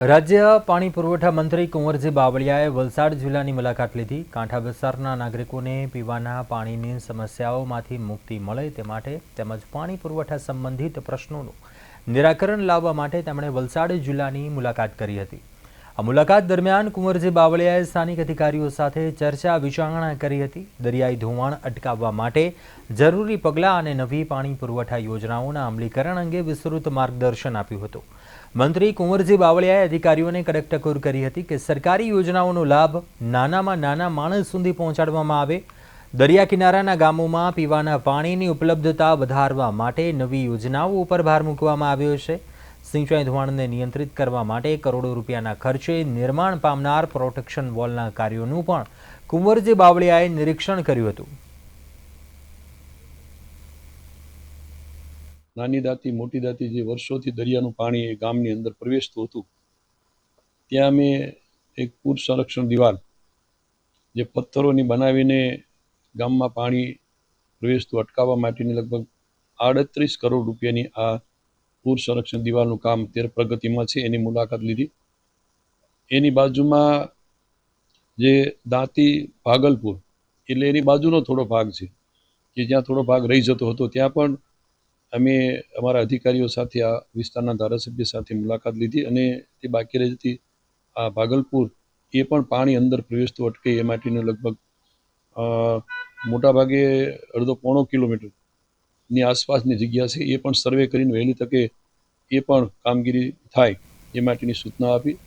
રાજ્ય પાણી પુરવઠા મંત્રી કુંવરજી બાવળિયાએ વલસાડ જિલ્લાની મુલાકાત લીધી. કાંઠા વિસ્તારના નાગરિકોને પીવાના પાણીની સમસ્યાઓમાંથી મુક્તિ મળે તે માટે તેમજ પાણી પુરવઠા સંબંધિત પ્રશ્નોનું નિરાકરણ લાવવા માટે તેમણે વલસાડ જિલ્લાની મુલાકાત કરી હતી. મુલાકાત દરમિયાન કુંવરજી બાવળિયાએ સ્થાનિક અધિકારીઓ સાથે ચર્ચા વિચારણા કરી હતી. દરિયાઈ ધોવાણ અટકાવવા માટે જરૂરી પગલાં અને નવી પાણી પુરવઠા યોજનાઓના અમલીકરણ અંગે વિસ્તૃત માર્ગદર્શન આપ્યું હતું. મંત્રી કુંવરજી બાવળિયાએ અધિકારીઓને કડક ટકોર કરી હતી કે સરકારી યોજનાઓનો લાભ નાનામાં નાના માણસ સુધી પહોંચાડવામાં આવે. દરિયા કિનારાના ગામોમાં પીવાના પાણીની ઉપલબ્ધતા વધારવા માટે નવી યોજનાઓ ઉપર ભાર મૂકવામાં આવ્યો છે. સિંચાઈ ધોવાણને નિયંત્રિત કરવા માટે કરોડો રૂપિયાના ખર્ચે નિર્માણ પામનાર પ્રોટેક્શન વોલના કાર્યોનું પણ કુંવરજી બાવળિયાએ નિરીક્ષણ કર્યું હતું. નાની દાંતી, મોટી દાંતી જે વર્ષોથી દરિયાનું પાણી એ ગામની અંદર પ્રવેશતું હતું, ત્યાં અમે એક પૂર સંરક્ષણ દિવાલ, જે પથ્થરોની બનાવીને ગામમાં પાણી પ્રવેશતું અટકાવવા માટેની લગભગ આડત્રીસ કરોડ રૂપિયાની આ પૂર સંરક્ષણ દિવાલનું કામ અત્યારે પ્રગતિમાં છે, એની મુલાકાત લીધી. એની બાજુમાં જે દાંતી ભાગલપુર, એટલે એની બાજુનો થોડો ભાગ છે, કે જ્યાં થોડો ભાગ રહી જતો હતો, ત્યાં પણ અમે અમારા અધિકારીઓ સાથે, આ વિસ્તારના ધારાસભ્ય સાથે મુલાકાત લીધી અને તે બાકી રહેતી આ ભાગલપુર, એ પણ પાણી અંદર પ્રવેશતું અટકે એ માટેનું લગભગ મોટાભાગે અડધો પોણો કિલોમીટરની આસપાસની જગ્યા છે, એ પણ સર્વે કરીને વહેલી તકે એ પણ કામગીરી થાય, એ માટેની સૂચના આપી.